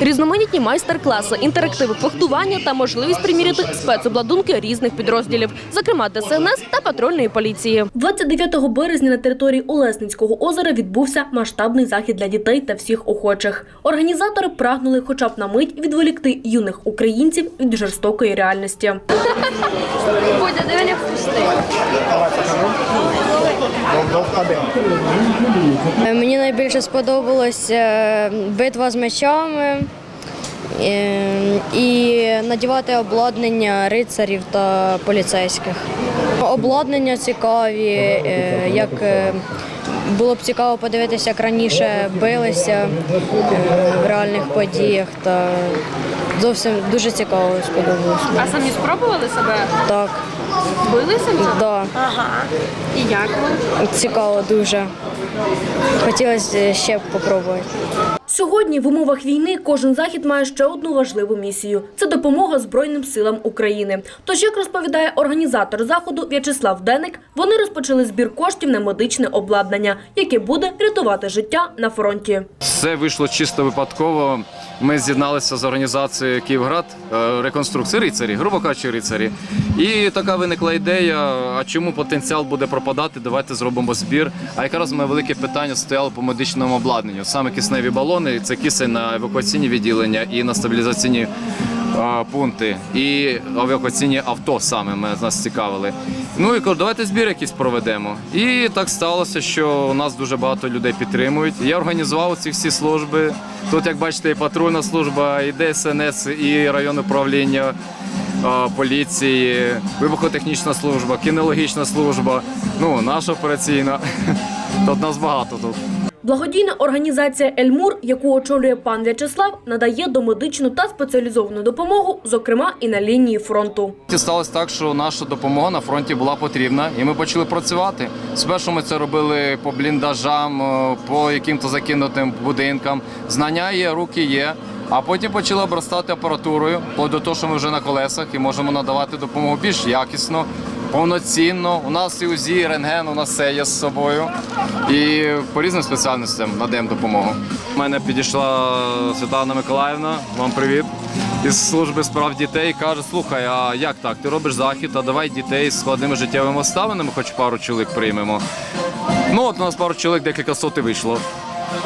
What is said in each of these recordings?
Різноманітні майстер-класи, інтерактиви фехтування та можливість приміряти спецобладунки різних підрозділів, зокрема ДСНС та патрульної поліції. 29 березня на території Олесницького озера відбувся масштабний захід для дітей та всіх охочих. Організатори прагнули, хоча б на мить, відволікти юних українців від жорстокої реальності. Будь дивися пусти. Мені найбільше сподобалось е, битва з мечами е, і надівати обладнання рицарів та поліцейських. Обладнання цікаві, е, як е, було б цікаво подивитися, як раніше билися е, в реальних подіях. Та зовсім дуже цікаво сподобалось. А самі спробували себе? Так, Билися Так. да, І як цікаво дуже. Хотілося ще попробувати. Сьогодні в умовах війни кожен захід має ще одну важливу місію це допомога Збройним силам України. Тож, як розповідає організатор заходу В'ячеслав Деник, вони розпочали збір коштів на медичне обладнання, яке буде рятувати життя на фронті. Все вийшло чисто випадково. Ми з'єдналися з організацією Київград е, реконструкції рицарі, грубо кажучи, рицарі. І така виникла ідея: а чому потенціал буде пропадати? Давайте зробимо збір. А якраз моє велике питання стояло по медичному обладнанню. Саме кисневі балони, це кисень на евакуаційні відділення і на стабілізаційні пункти, і евакуаційні авто саме ми нас цікавили. Ну і кажу, давайте збір якийсь проведемо. І так сталося, що нас дуже багато людей підтримують. Я організував ці всі служби. Тут, як бачите, і патрульна служба, і ДСНС, і районне управління поліції, вибухотехнічна служба, кінологічна служба, ну, наша операційна. Тут нас багато тут. Благодійна організація Ельмур, яку очолює пан В'ячеслав, надає домедичну та спеціалізовану допомогу, зокрема і на лінії фронту. Сталося так, що наша допомога на фронті була потрібна, і ми почали працювати. Спершу ми це робили по бліндажам, е, по яким-то закинутим будинкам. Знання є, руки є. А потім почали обростати апаратурою, до того, що ми вже на колесах і можемо надавати допомогу більш якісно, повноцінно. У нас і УЗІ, рентген, у нас все є з собою. І по різним спеціальностям надаємо допомогу. У мене підійшла Світлана Миколаївна, вам привіт. Із служби справ дітей каже: слухай, а як так? Ти робиш захід, а давай дітей з складними життєвими обставинами, хоч пару чоловік приймемо. Ну, от у нас пару чоловік, декілька сот вийшло.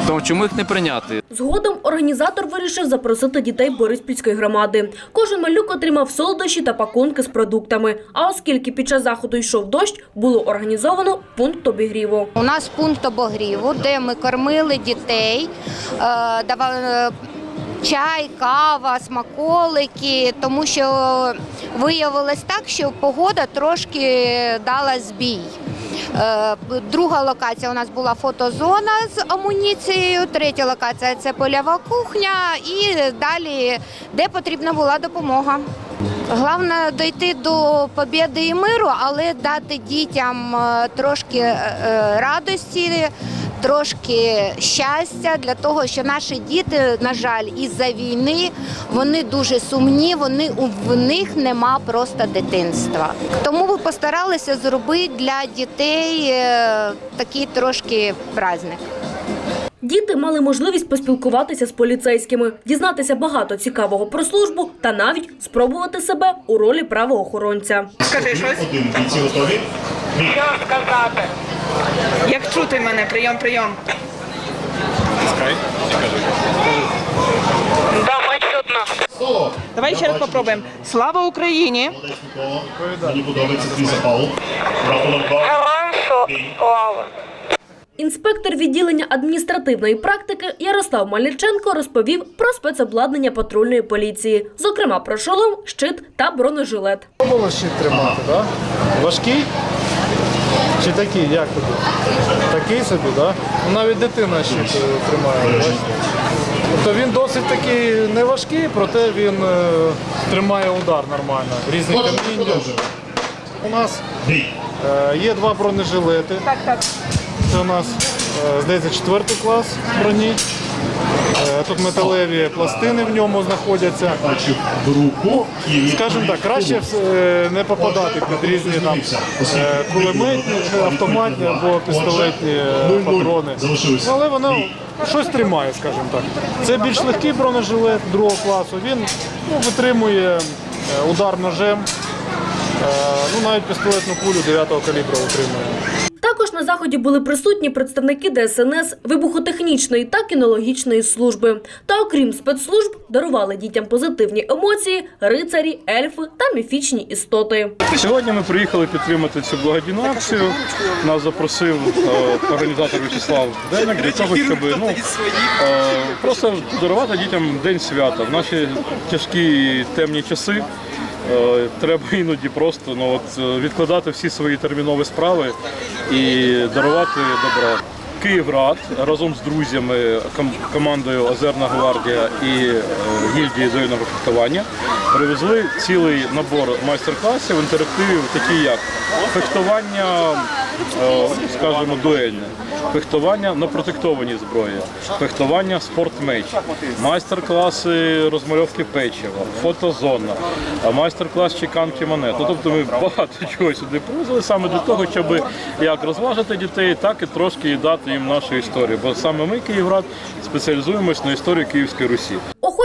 Тому чому їх не прийняти? Згодом організатор вирішив запросити дітей Бориспільської громади. Кожен малюк отримав солодощі та пакунки з продуктами. А оскільки під час заходу йшов дощ, було організовано пункт обігріву. У нас пункт обогріву, де ми кормили дітей, е, давали е, чай, кава, смаколики, тому що виявилось так, що погода трошки дала збій. Е, Друга локація у нас була фотозона з амуніцією, третя локація це польова кухня і далі, де потрібна була допомога. Головне дійти до побіди і миру, але дати дітям е, трошки е, радості, трошки щастя для того, що наші діти, на жаль, із-за війни вони дуже сумні, вони у- в них нема просто дитинства. Тому ми постаралися зробити для дітей е, такий трошки праздник. Діти мали можливість поспілкуватися з поліцейськими, дізнатися багато цікавого про службу та навіть спробувати себе у ролі правоохоронця. Скажи щось. Що сказати? Як чути мене? Прийом, прийом. Давай чутно. Давай ще раз попробуємо. Слава Україні! Мені подобається твій запал. Рахунок слава! Інспектор відділення адміністративної практики Ярослав Мальниченко розповів про спецобладнання патрульної поліції, зокрема про шолом, щит та бронежилет. Було щит тримати, так? Важкий? Чи такий? Як тобі? Такий собі, так? Ну, навіть дитина щит е, тримає. бачите? Тобто він досить такий неважкий, проте він е, тримає удар нормально. Різні каміння. У нас е, є два бронежилети. Так, так. Це у нас, е, здається, четвертий клас броні. Е, Тут металеві пластини в ньому знаходяться. Скажімо так, краще е, не попадати під різні там е, кулеметні, автоматні або пістолетні патрони. Але воно щось тримає, скажімо так. Це більш легкий бронежилет другого класу. Він ну, витримує удар ножем. Ну, навіть пістолетну кулю 9-го калібру витримує. Заході були присутні представники ДСНС, вибухотехнічної та кінологічної служби. Та окрім спецслужб, дарували дітям позитивні емоції, рицарі, ельфи та міфічні істоти. Сьогодні ми приїхали підтримати цю благодійну акцію. Нас запросив е, організатор Вячеслав Денник для того, щоб ну, е, просто дарувати дітям день свята. В наші тяжкі темні часи треба іноді просто ну, от, е, відкладати всі свої термінові справи і дарувати добро. Київрад разом з друзями ком- командою Озерна гвардія і е, гільдії зойного фехтування привезли цілий набор майстер-класів інтерактивів, такі як фехтування, е, скажімо, дуельне, фехтування на протектованій зброї, фехтування спортмеч, майстер-класи розмальовки печива, фотозона, майстер-клас чеканки монет. Ну, тобто ми багато чого сюди привезли саме для того, щоб як розважити дітей, так і трошки дати їм нашу історію. Бо саме ми, Київрад, спеціалізуємось на історії Київської Русі.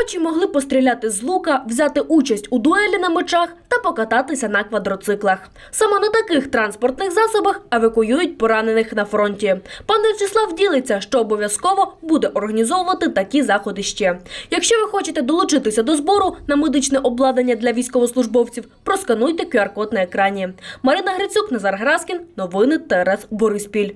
Охочі могли постріляти з лука, взяти участь у дуелі на мечах та покататися на квадроциклах. Саме на таких транспортних засобах евакуюють поранених на фронті. Пан Вячеслав ділиться, що обов'язково буде організовувати такі заходи ще. Якщо ви хочете долучитися до збору на медичне обладнання для військовослужбовців, проскануйте QR-код на екрані. Марина Грицюк, Назар Граскін, новини ТРС Бориспіль.